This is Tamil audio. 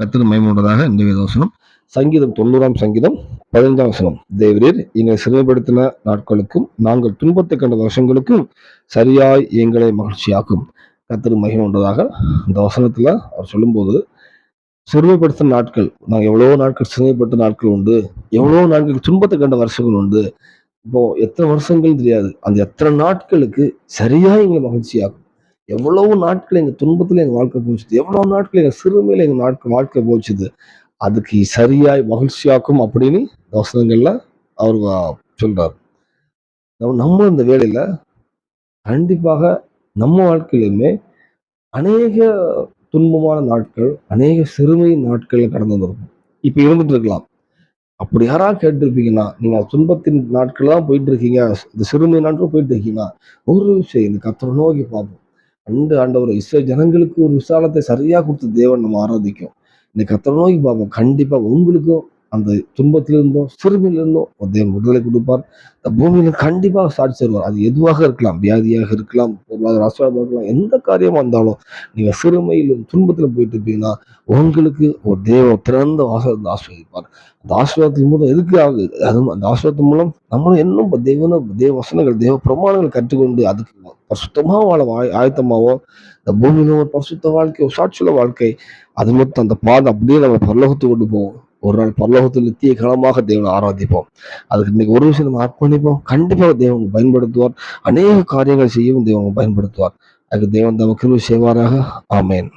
கத்திர மயமுடையதாக இந்த வேதவசனம் சங்கீதம் தொண்ணூறாம் சங்கீதம் பதினைந்தாம் வசனம். தேவரீர் எங்களை சிறுமைப்படுத்தின நாட்களுக்கும் நாங்கள் துன்பத்தை கண்ட வருஷங்களுக்கும் சரியாய் எங்களை மகிழ்ச்சியாக்கும். கத்திர மகிமை உண்டதாக இந்த வசனத்தில் அவர் சொல்லும்போது சிறுமைப்படுத்தின நாட்கள் நாங்கள் எவ்வளோ நாட்கள் சிறுமைப்பட்ட நாட்கள் உண்டு எவ்வளோ நாட்கள் துன்பத்தை கண்ட வருஷங்கள் உண்டு. இப்போ எத்தனை வருஷங்கள் தெரியாது அந்த எத்தனை நாட்களுக்கு சரியா எங்களை மகிழ்ச்சியாகும் எவ்வளவு நாட்கள் எங்கள் துன்பத்தில் எங்கள் வாழ்க்கை போச்சுது? எவ்வளவு நாட்கள் எங்கள் சிறுமையில எங்கள் நாட்கள் வாழ்க்கை போச்சுது? அதுக்கு சரியாய் மகிழ்ச்சியாக்கும் அப்படின்னு இந்த அவர் வ- நம்ம- நம்ம இந்த வேலையில கண்டிப்பாக நம்ம வாழ்க்கையிலுமே அநேக துன்பமான நாட்கள் அநேக சிறுமை நாட்கள் கடந்து வந்திருக்கும். இப்போ இருந்துட்டு இருக்கலாம். அப்படி யாராவது கேட்டிருப்பீங்கன்னா நீங்க துன்பத்தின் நாட்கள் தான் போயிட்டு இருக்கீங்க இந்த சிறுமை நாட்கள் போயிட்டு இருக்கீங்கன்னா ஒரு விஷயம் இந்த கத்தரை நோக்கி பார்ப்போம். அண்டு ஆண்டவர் இஸ்ரேல் ஜனங்களுக்கு ஒரு விசாலத்தை சரியாக கொடுத்த தேவன் நம்ம ஆராதிக்கும். இந்த கத்தரை நோய் பார்ப்போம். கண்டிப்பாக உங்களுக்கும் அந்த துன்பத்திலிருந்தோ சிறுமையிலிருந்தோ ஒரு தேவன் விடுதலை கொடுப்பார். இந்த பூமியில கண்டிப்பாக சாட்சி தருவார். அது எதுவாக இருக்கலாம் வியாதியாக இருக்கலாம் பொருளாதார ஆசீர்வாதமாக இருக்கலாம் எந்த காரியமாக இருந்தாலும் நீங்க சிறுமையிலும் துன்பத்தில் போயிட்டு இருப்பீங்கன்னா உங்களுக்கு ஒரு தேவ திறந்த வாசல் ஆஸ்வதிப்பார் அந்த ஆசீர்வாதத்தின் மூலம் எதுக்கு ஆகுது அது அந்த ஆசீர்வாதத்தின் மூலம் நம்மளும் இன்னும் தேவன தேவ வசனங்கள் தேவ பிரமாணங்கள் கற்றுக்கொண்டு அதுக்கு பரிசுத்தமாக வாழ ஆய- ஆயத்தமாவோ இந்த பூமியில ஒரு பரிசுத்த வாழ்க்கை ஒரு சாட்சியுள்ள வாழ்க்கை. அது மட்டும் அந்த பாதை அப்படியே நம்ம பரலோகத்துக்கு கொண்டு போவோம். ஒரு நாள் பரலோகத்தில் நித்திய காலமாக தேவனை ஆராதிப்போம். அதுக்கு இன்னைக்கு ஒரு விஷயம் நம்ம அர்ப்பணிப்போம். கண்டிப்பாக தேவன் பயன்படுத்துவார். அநேக காரியங்கள் செய்யவும் தேவன் பயன்படுத்துவார். அதுக்கு தேவன் தமக்கு செய்வாராக. ஆமேன்.